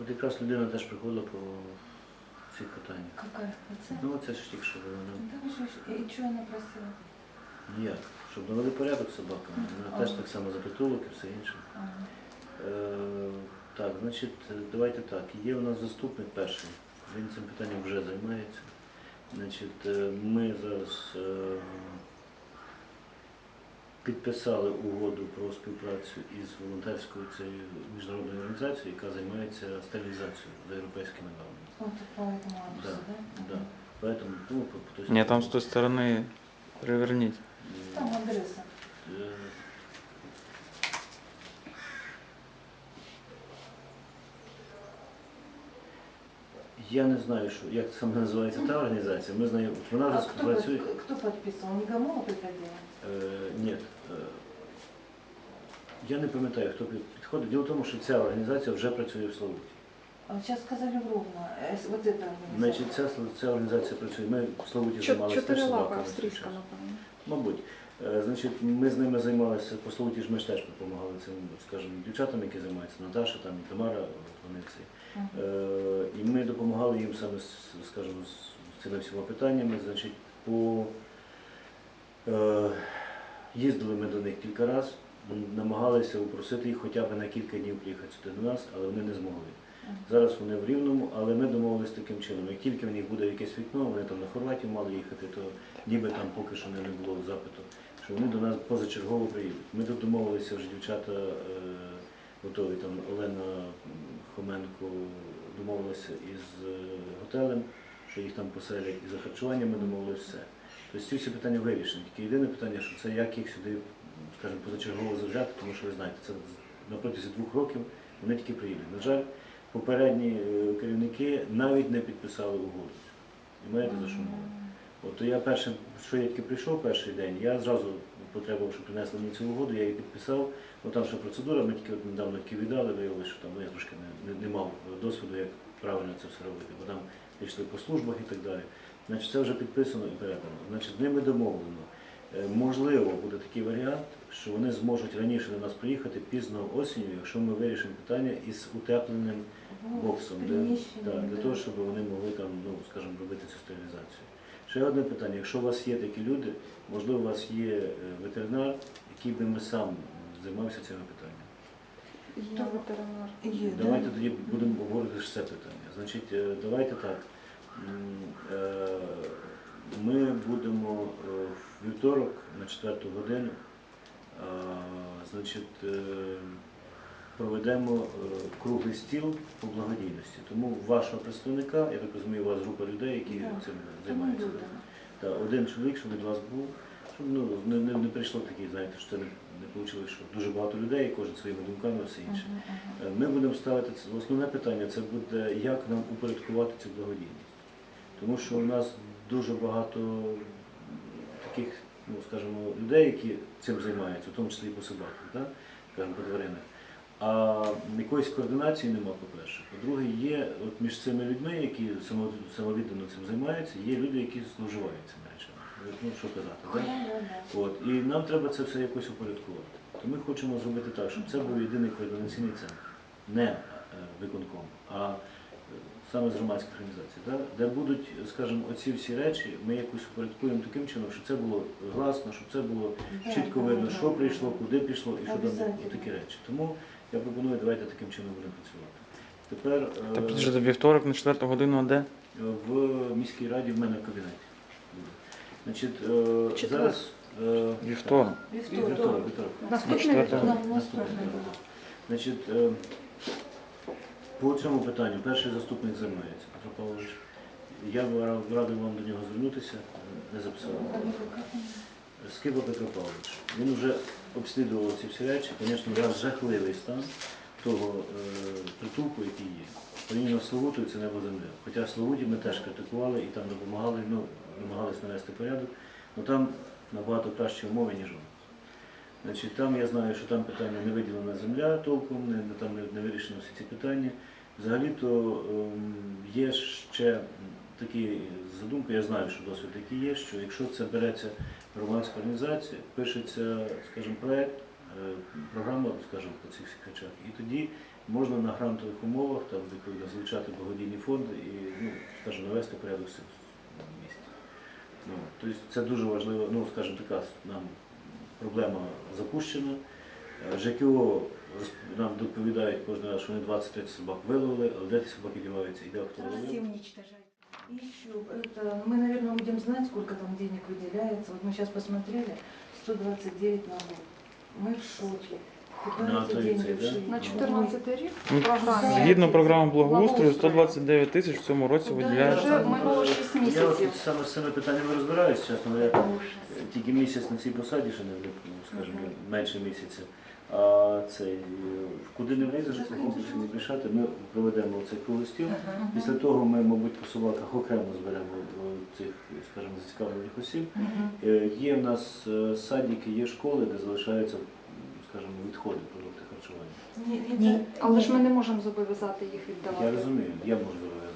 От якраз людина теж приходила по цих питаннях. Какая це? Ну це ж тільки що було. ну, Да, що ж, і чого вона просила? Ніяк. Щоб навели порядок з собаками. Вона теж так само запитулок і все інше. Ага. Е, так, значить, давайте так. Є у нас заступник перший. Він цим питанням вже займається. Значить, е, ми зараз е, підписали угоду про співпрацю із волонтерською цією міжнародною організацією, яка займається стерилізацією за європейськими нормами. Вот Да, да? Поэтому, ну, по- по той Ні, там з тої сторони переверніть. Там адреса. е, Я не знаю, що, як саме називається та організація. Ми знаємо, от вона А вже кто, працює. под- кто подписывал? Негамова приходила? Е, ні. Е, я не пам'ятаю, хто під- підходить. Діло в тому, що ця організація вже працює в Славуті. А сейчас сказали ровно. Э, с- Вот это Значить, ця, ця організація працює. Ми в Славуті Чо- займалися теж Чотирилапа собаками. австрійська, свій час. напевно. Мабуть. Е, Значить, ми з ними займалися, по Славуті ж ми ж теж допомагали цим, скажімо, дівчатам, які займаються, Наташа, там і Тамара, вони ці. Е, І ми допомагали їм саме, скажімо, з цими всіма питаннями. Значить, по, е, їздили ми до них кілька разів, намагалися упросити їх хоча б на кілька днів приїхати сюди до нас, але вони не змогли. Зараз вони в Рівному, але ми домовилися таким чином. Як тільки в них буде якесь вікно, вони там на Хорватію мали їхати, то ніби там поки що не не було запиту, що вони до нас позачергово приїдуть. Ми тут домовилися вже дівчата е, готові. Там Олена Хоменко домовилася із е, готелем, що їх там поселять, і за харчування ми домовилися все. Тобто ці всі питання вирішені. Тільки єдине питання, що це як їх сюди, скажімо, позачергово завжати, тому що ви знаєте, це на протязі двох років вони тільки приїдуть. На жаль, попередні е, керівники навіть не підписали угоду. І маєте за що мова. От я першим, що я тільки прийшов перший день, я зразу потребував, щоб принесли мені цю угоду, я її підписав. Ну там ще процедура, ми тільки от недавно тільки віддали, виявилося, що там ну, я трошки не, не, не мав досвіду, як правильно це все робити, бо там пішли по службах і так далі. Значить, це вже підписано і передано. Значить, з ними домовлено. Е, Можливо, буде такий варіант, що вони зможуть раніше до нас приїхати пізно осінню, якщо ми вирішимо питання із утепленим боксом, для, да, для того, щоб вони могли там, ну, скажімо, робити цю стерилізацію. Ще одне питання, якщо у вас є такі люди, можливо, у вас є е, ветеринар, який би ми сам займався цими питаннями. Є ветеринар. Є, да? Давайте тоді будемо обговорити ж це питання. Значить, е, давайте так. Ми будемо е, в вівторок на четверту годину, е, значить, е, проведемо круглий стіл по благодійності. Тому вашого представника, я так розумію, у вас група людей, які Да. цим займаються. Та, один чоловік, щоб від вас був, щоб ну, не, не, не прийшло такі, знаєте, що це не, не вийшло, що дуже багато людей, кожен своїми думками, все інше. Ми будемо ставити це основне питання це буде, як нам упорядкувати цю благодійність. Тому що у нас дуже багато таких, ну скажімо, людей, які цим займаються, в тому числі і по собаках, так? скажімо, по тваринах. А якоїсь координації нема, по-перше. По-друге, є от між цими людьми, які самовіддано цим займаються, є люди, які зловживають цими речами. Ну, що казати, так? Да, да, да. От, і нам треба це все якось упорядкувати. То ми хочемо зробити так, щоб це був єдиний координаційний центр, не е, виконком, а саме з громадських організацій, да? де будуть, скажімо, оці всі речі, ми якось упорядкуємо таким чином, щоб це було гласно, щоб це було чітко видно, що прийшло, куди пішло і що там такі речі. Тому я пропоную, давайте таким чином будемо працювати. Тепер Та е, вівторок на четверту годину, а де? в міській раді в мене в кабінеті. буде. Значить, е, Четвер. зараз е, Вівторок. Вівторок, Вівторок. вівторок. Наступний вівторок. Наступний, наступний да. Значить, е, по цьому питанню перший заступник займається Петро Павлович. Я б радив вам до нього звернутися, не записав. Скиба Петро Павлович. Він вже обслідував ці всі речі. Звісно, зараз жахливий стан того е, притулку, який є. Порівняно з Славутою це небо земля. Хоча Славуті ми теж критикували і там допомагали, ну, намагалися навести порядок, але там набагато кращі умови, ніж у. Значить, там я знаю, що там питання не виділена земля толком, не, там не, не вирішено всі ці питання. Взагалі-то ем, є ще такі задумки, я знаю, що досвід такий є, що якщо це береться громадська організація, пишеться, скажімо, проект, е, програма, скажімо, по цих всіх речах, і тоді можна на грантових умовах там залучати благодійні фонди і, ну, скажімо, навести порядок в місті. Ну, тобто це дуже важливо, ну, скажімо, така нам проблема запущена. Е, ЖКО розп- нам доповідають кожен раз, що вони 20-30 собак виловили, але де ті собаки діваються, і де хто ловив. Совсем уничтожать. И еще, это, мы, наверное, будем знать, сколько там денег выделяется. Вот мы сейчас посмотрели, 129 на год. Мы в шоке. На эти то и деньги це, да? На 14 рік Ну, в програмі. Згідно програми благоустрою, Благоустрою. 129 тисяч в цьому році виділяється. Вже минуло 6 Я от місяців. саме з цими питаннями розбираюсь, чесно говоря. Ужас. Тільки місяць на цій посаді, ще не ну, скажімо, менше місяця. А цей, е, куди не влізеш, це комплекс не рішати. Ми проведемо цей круглий стіл. Після того ми, мабуть, по собаках окремо зберемо е, цих, скажімо, зацікавлених осіб. Е, Є в нас е, садики, є школи, де залишаються, скажімо, відходи продукти харчування. Ні. Але ж ми не можемо зобов'язати їх Я віддавати. розумію, я можу зробити.